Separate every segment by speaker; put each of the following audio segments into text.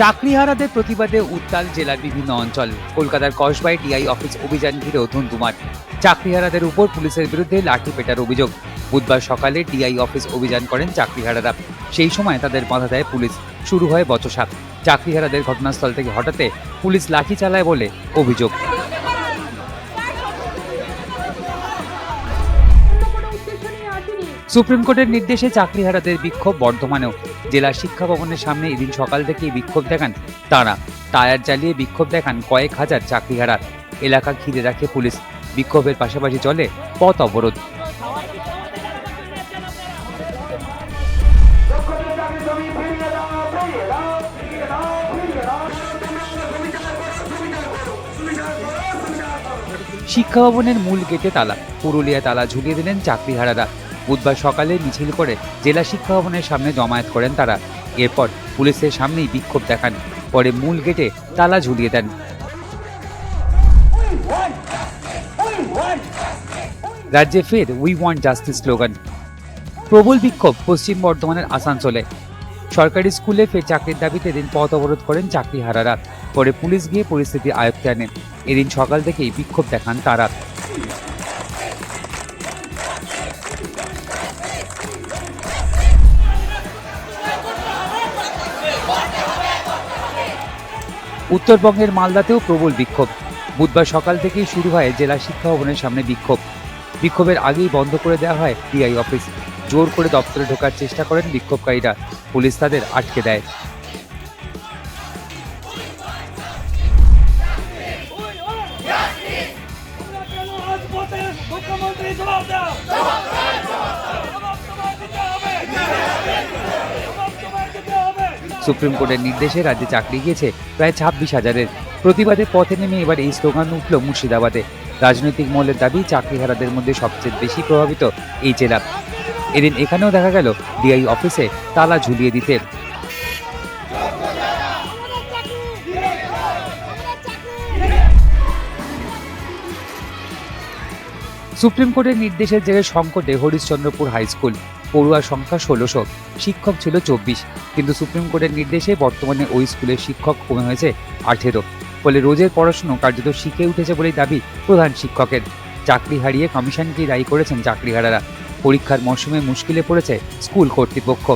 Speaker 1: চাকরিহারাদের প্রতিবাদে উত্তাল জেলার বিভিন্ন অঞ্চল। কলকাতার কসবাই ডিআই অফিস অভিযান ঘিরেও ধুন্ধুমার চাকরিহারাদের উপর পুলিশের বিরুদ্ধে লাঠি পেটার অভিযোগ। বুধবার সকালে ডিআই অফিস অভিযান করেন চাকরিহারারা। সেই সময় তাদের বাধা দেয় পুলিশ। শুরু হয় বচসা। চাকরিহারাদের ঘটনাস্থল থেকে হঠাতে পুলিশ লাঠি চালায় বলে অভিযোগ। সুপ্রিম কোর্টের নির্দেশে চাকরিহারাদের বিক্ষোভ বর্ধমানেও। জেলা শিক্ষা ভবনের সামনে এদিন সকাল থেকেই বিক্ষোভ দেখান তারা। টায়ার জ্বালিয়ে বিক্ষোভ দেখান কয়েক হাজার চাকরিহারা। এলাকা ঘিরে রাখে পুলিশ। বিক্ষোভের পাশাপাশি চলে পথ অবরোধ। শিক্ষা ভবনের মূল গেটে তালা। পুরুলিয়া তালা ঝুলিয়ে দিলেন চাকরিহারারা। বুধবার সকালে মিছিল করে জেলা শিক্ষা ভবনের সামনে জমায়েত করেন তারা। এরপর পুলিশের সামনেই বিক্ষোভ দেখান, পরে মূল গেটে তালা ঝুলিয়ে দেন। রাজ্যে ফের উই ওয়ান্ট জাস্টিস স্লোগান। প্রবল বিক্ষোভ পশ্চিম বর্ধমানের আসানসোলে। সরকারি স্কুলে ফের চাকরির দাবিতে এদিন পথ অবরোধ করেন চাকরি চাকরিহারারা, পরে পুলিশ গিয়ে পরিস্থিতি আয়ত্তে আনে এদিন সকাল থেকেই বিক্ষোভ দেখান তারা। উত্তরবঙ্গের মালদাতেও প্রবল বিক্ষোভ। বুধবার সকাল থেকেই শুরু হয় জেলা শিক্ষা ভবনের সামনে বিক্ষোভ। বিক্ষোভের আগেই বন্ধ করে দেওয়া হয় ডিআই অফিস। জোর করে দপ্তরে ঢোকার চেষ্টা করেন বিক্ষোভকারীরা। পুলিশ তাদের আটকে দেয়।
Speaker 2: মুখ্যমন্ত্রী জবাব দাও। জবাব হবে জবাব তোমায় দিতে হবে
Speaker 1: সুপ্রিম কোর্টের নির্দেশে রাজ্যে চাকরি গিয়েছে প্রায় ছাব্বিশ হাজারের। প্রতিবাদে পথে নেমে এবার এই স্লোগান উঠল মুর্শিদাবাদে। রাজনৈতিক মহলের দাবি, চাকরিহারাদের মধ্যে সবচেয়ে বেশি প্রভাবিত এই জেলা। এদিন এখানেও দেখা গেল, ডিআই অফিসে তালা ঝুলিয়ে দিতে। সুপ্রিম কোর্টের নির্দেশের জেরে সংকটে হরিশ্চন্দ্রপুর হাই স্কুল। পড়ুয়ার সংখ্যা ষোলোশো। শিক্ষক ছিল চব্বিশ, কিন্তু সুপ্রিম কোর্টের নির্দেশে বর্তমানে ওই স্কুলের শিক্ষক কমে হয়েছে আঠেরো। ফলে রোজের পড়াশুনো কার্যত শিখে উঠেছে বলেই দাবি প্রধান শিক্ষকের। চাকরি হারিয়ে কমিশনকেই দায়ী করেছেন চাকরিহারারা। পরীক্ষার মরশুমে মুশকিলে পড়েছে স্কুল কর্তৃপক্ষ।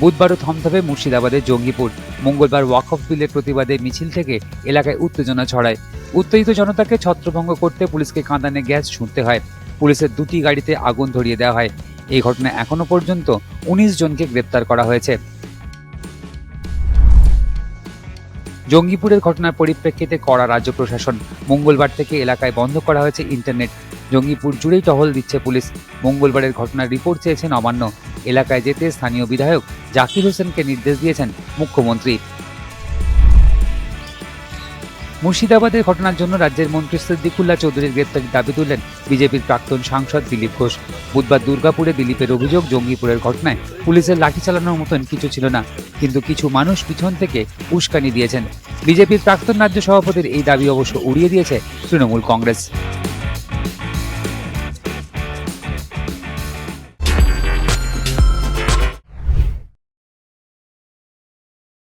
Speaker 1: বুধবারও থমথমে মুর্শিদাবাদের জঙ্গিপুর। মঙ্গলবার ওয়াকফ বিলের প্রতিবাদে মিছিল থেকে এলাকায় উত্তেজনা ছড়ায়। উত্তেজিত জনতাকে ছত্রভঙ্গ করতে পুলিশকে কাঁদানে গ্যাস ছুঁড়তে হয়। পুলিশের দুটি গাড়িতে আগুন ধরিয়ে দেওয়া হয়। এই ঘটনায় এখনও পর্যন্ত উনিশ জনকে গ্রেপ্তার করা হয়েছে। জঙ্গিপুরের ঘটনার পরিপ্রেক্ষিতে কড়া রাজ্য প্রশাসন মঙ্গলবার থেকে এলাকায় বন্ধ করা হয়েছে ইন্টারনেট। জঙ্গিপুর জুড়েই টহল দিচ্ছে পুলিশ। মঙ্গলবারের ঘটনার রিপোর্ট চেয়েছেন অমান্য এলাকায় যেতে স্থানীয় বিধায়ক জাকির হোসেনকে নির্দেশ দিয়েছেন মুখ্যমন্ত্রী। মুর্শিদাবাদের ঘটনার জন্য রাজ্যের মন্ত্রী সিদ্দিকুল্লাহ চৌধুরীর গ্রেপ্তারির দাবি তুললেন বিজেপির প্রাক্তন সাংসদ দিলীপ ঘোষ। বুধবার দুর্গাপুরে দিলীপের অভিযোগ জঙ্গিপুরের ঘটনায় পুলিশের লাঠি চালানোর মতন কিছু ছিল না, কিন্তু কিছু মানুষ পিছন থেকে উস্কানি দিয়েছেন। বিজেপির প্রাক্তন রাজ্য সভাপতির এই দাবি অবশ্য উড়িয়ে দিয়েছে তৃণমূল কংগ্রেস।